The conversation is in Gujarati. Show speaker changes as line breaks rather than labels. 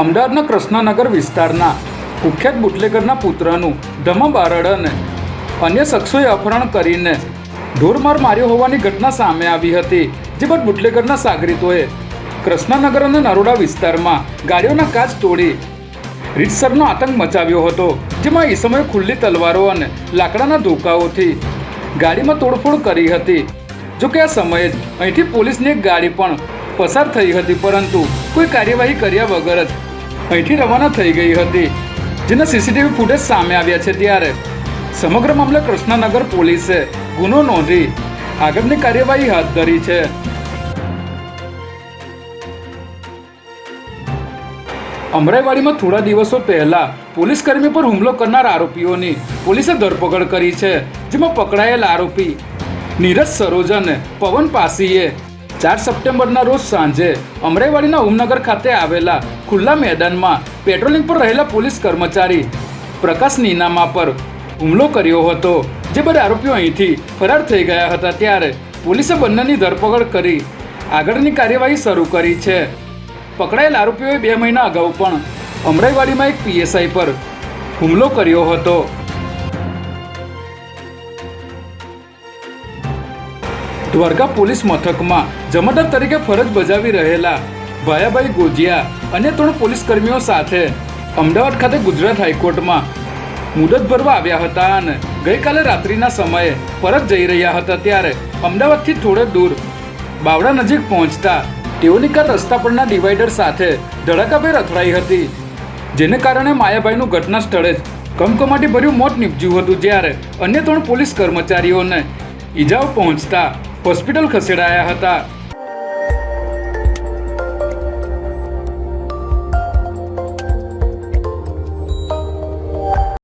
અમદાવાદના કૃષ્ણનગર વિસ્તારના કુખ્યાત બુટલેગરના પુત્રનું ધમા બારડ અને અન્ય શખ્સોએ અપહરણ કરીને ઢોરમાર માર્યો હોવાની ઘટના સામે આવી હતી જે બાદ બુટલેગરના સાગરીતોએ કૃષ્ણનગર અને નરોડા વિસ્તારમાં ગાડીઓના કાચ તોડી રીતસરનો આતંક મચાવ્યો હતો, જેમાં એ સમયે ખુલ્લી તલવારો અને લાકડાના ધોકાઓથી ગાડીમાં તોડફોડ કરી હતી. જો કે આ સમયે જ અહીંથી પોલીસની એક ગાડી પણ પસાર થઈ હતી, પરંતુ કોઈ કાર્યવાહી કર્યા વગર જ અહીંથી રવાના થઈ ગઈ હતી, જેના સીસીટીવી ફૂટેજ સામે આવ્યા છે ત્યારે. સમગ્ર મામલે કૃષ્ણનગર પોલીસે ગુનો નોંધી આગળની કાર્યવાહી હાથ ધરી છે. અમરાઈવાડીમાં થોડા દિવસો પહેલા પોલીસ કર્મી પર હુમલો કરનાર આરોપીઓની પોલીસે ધરપકડ કરી છે, જેમાં પકડાયેલ આરોપી નીરજ સરોજન પવન પાસીએ ચાર સપ્ટેમ્બરના રોજ સાંજે અમરાઈવાડીના ઉમનગર ખાતે આવેલા ખુલ્લા મેદાનમાં પેટ્રોલિંગ પર રહેલા પોલીસ કર્મચારી પ્રકાશ નીનામા પર હુમલો કર્યો હતો. જે બધા આરોપીઓ અહીંથી ફરાર થઈ ગયા હતા. ત્યારે પોલીસે બંનેની ધરપકડ કરી આગળની કાર્યવાહી શરૂ કરી છે. પકડાયેલ આરોપીઓએ બે મહિના અગાઉ પણ અમરાઈવાડીમાં એક પીએસઆઈ પર હુમલો કર્યો હતો. દ્વારકા પોલીસ મથકમાં જમાદાર તરીકે ફરજ બજાવી રહેલા ભાયાભાઈ ગોજિયા અને ત્રણ પોલીસ કર્મીઓ સાથે અમદાવાદ ખાતે ગુજરાત હાઈકોર્ટમાં મુદત ભરવા આવ્યા હતા અને ગઈકાલે રાત્રિના સમયે પરત જઈ રહ્યા હતા ત્યારે અમદાવાદથી થોડે દૂર બાવડા નજીક પહોંચતા તેઓની કાર રસ્તા પરના ડિવાઈડર સાથે ધડાકાભેર અથડાઈ હતી, જેને કારણે માયાભાઈનું ઘટના સ્થળે જ કમકમાટી ભર્યું મોત નીપજ્યું હતું જ્યારે અન્ય ત્રણ પોલીસ કર્મચારીઓને ઈજાઓ પહોંચતા હોસ્પિટલ ખસેડાયા હતા.